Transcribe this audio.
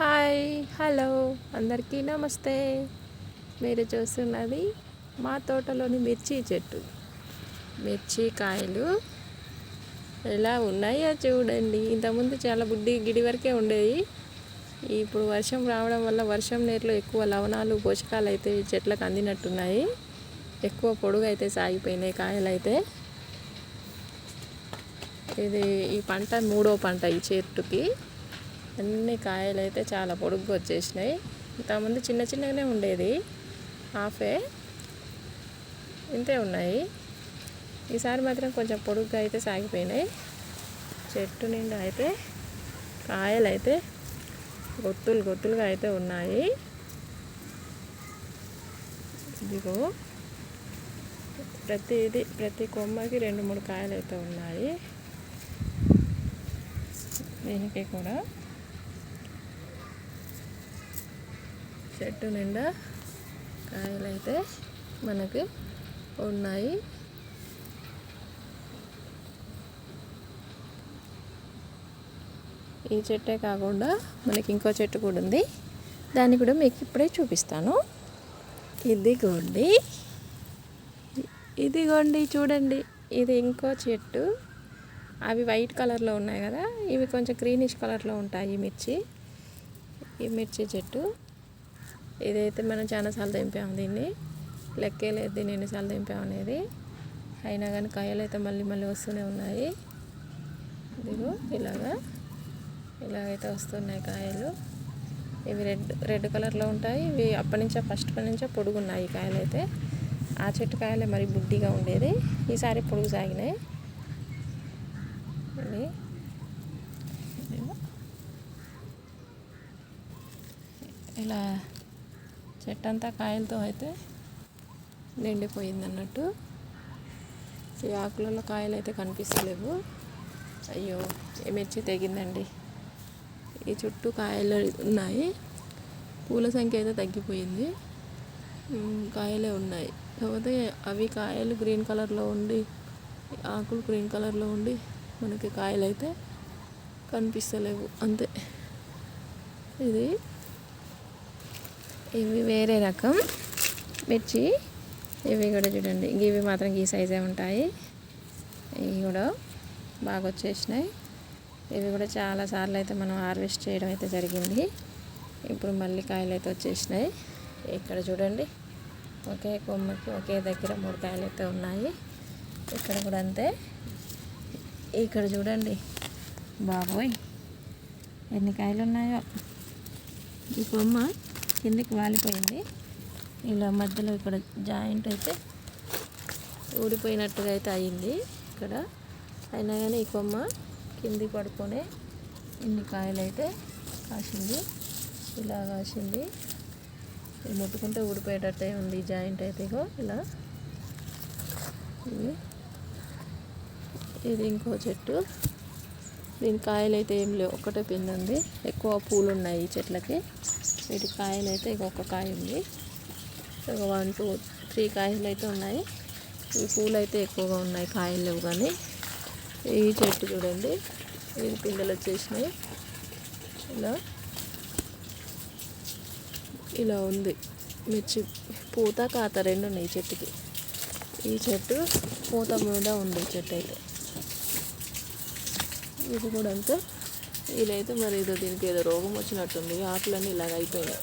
Hi hello. అందరికీ నమస్తే. మీరు చూస్తున్నది మా తోటలోని మిర్చి చెట్టు. మిర్చి కాయలు ఎలా ఉన్నాయో చూడండి. ఇంతకుముందు చాలా బుడ్డి గిడి వరకే ఉండేవి. ఇప్పుడు వర్షం రావడం వల్ల వర్షం నీరులో ఎక్కువ లవణాలు పోషకాలు అయితే చెట్లకు అందినట్టున్నాయి. ఎక్కువ పొడుగు అయితే సాగిపోయినాయి కాయలు అయితే ఇది ఈ పంట మూడో పంట ఈ చెట్టుకి. అన్ని కాయలు అయితే చాలా పొడుగ్గా వచ్చేసినాయి ఇంతకుముందు చిన్న చిన్నగానే ఉండేది. హాఫే. ఇంతే ఉన్నాయి. ఈసారి మాత్రం కొంచెం పొడుగ్గా అయితే సాగిపోయినాయి. చెట్టు నిండా అయితే కాయలు అయితే గొత్తులు గొత్తులుగా అయితే ఉన్నాయి. ఇదిగో. ప్రతి ఇది ప్రతి కొమ్మకి రెండు మూడు కాయలు అయితే ఉన్నాయి. దీనికి కూడా చెట్టు నిండా కాయలైతే మనకి ఉన్నాయి. ఈ చెట్టే కాకుండా మనకి ఇంకో చెట్టు కూడా ఉంది. దాన్ని కూడా మీకు ఇప్పుడే చూపిస్తాను. ఇదిగోండి. ఇదిగోండి చూడండి. ఇది ఇంకో చెట్టు. అవి వైట్ కలర్లో ఉన్నాయి కదా. ఇవి కొంచెం గ్రీనిష్ కలర్లో ఉంటాయి మిర్చి. ఈ మిర్చి చెట్టు. ఇదైతే మనం చాలాసార్లు తెంపాము దీన్ని. లెక్కే లేదు దీన్ని ఎన్నిసార్లు తెంపాము అనేది. అయినా కానీ కాయలు అయితే మళ్ళీ మళ్ళీ వస్తూనే ఉన్నాయి. ఇదిగో ఇలాగా ఇలాగైతే వస్తున్నాయి కాయలు. ఇవి రెడ్ రెడ్ కలర్లో ఉంటాయి. ఇవి అప్పటి నుంచో ఫస్ట్ పని నుంచో పొడుగున్నాయి ఈ కాయలు అయితే. ఆ చెట్టు కాయలే మరి బుడ్డిగా ఉండేది. ఈసారి పొడుగు సాగినాయి. ఇలా చెట్టు అంతా కాయలతో అయితే నిండిపోయింది అన్నట్టు ఈ ఆకులలో కాయలు అయితే కనిపిస్తలేవు. అయ్యో మిర్చి తెగిందండి. ఈ చుట్టూ కాయలు ఉన్నాయి. పూల సంఖ్య అయితే తగ్గిపోయింది. కాయలే ఉన్నాయి. కాకపోతే అవి కాయలు గ్రీన్ కలర్లో ఉండి ఆకులు గ్రీన్ కలర్లో ఉండి మనకి కాయలు అయితే కనిపిస్తలేవు. అంతే. ఇది ఇవి వేరే రకం. మిర్చి ఇవి కూడా చూడండి. ఇవి మాత్రం ఈ సైజే ఉంటాయి. ఇవి కూడా బాగా వచ్చేసినాయి. ఇవి కూడా చాలా సార్లు అయితే మనం హార్వెస్ట్ చేయడం అయితే జరిగింది. ఇప్పుడు మళ్ళీ కాయలు అయితే వచ్చేసినాయి. ఇక్కడ చూడండి. ఒకే కొమ్మకి ఒకే దగ్గర మూడు కాయలు అయితే ఉన్నాయి. ఇక్కడ కూడా అంతే. ఇక్కడ చూడండి. బాబోయ్! ఎన్ని కాయలు ఉన్నాయో. ఈ కొమ్మ కిందికి వాలిపోయింది. ఇలా మధ్యలో ఇక్కడ జాయింట్ అయితే ఊడిపోయినట్టుగా అయితే అయింది ఇక్కడ. అయినా కానీ ఈ కొమ్మ కింది పడుకొని ఇన్ని కాయలు అయితే కాసింది. ఇలా కాసింది. ముట్టుకుంటే ఊడిపోయేటట్టే ఉంది జాయింట్ అయితే ఇలా. ఇది ఇంకో చెట్టు. దీని కాయలు అయితే ఏం లేవు. ఒకటే పిండి ఉంది. ఎక్కువ పూలు ఉన్నాయి ఈ చెట్లకి. వీటి కాయలు అయితే ఇంకొక కాయ ఉంది. ఒక వన్ టూ త్రీ కాయలు అయితే ఉన్నాయి. ఈ పూలు అయితే ఎక్కువగా ఉన్నాయి. కాయలు లేవు కానీ. ఈ చెట్టు చూడండి. ఇది పిందెలు వచ్చేసినాయి. ఇలా. ఇలా ఉంది. మిర్చి పూత కాత రెండు ఉన్నాయి ఈ చెట్టుకి. ఈ చెట్టు పూత మీద ఉంది చెట్టు అయితే. ఇది కూడా అంతే. ఇదైతే మరి ఏదో దీనికి ఏదో రోగం వచ్చినట్టుంది. ఆకులన్నీ ఇలాగ అయిపోయినాయి.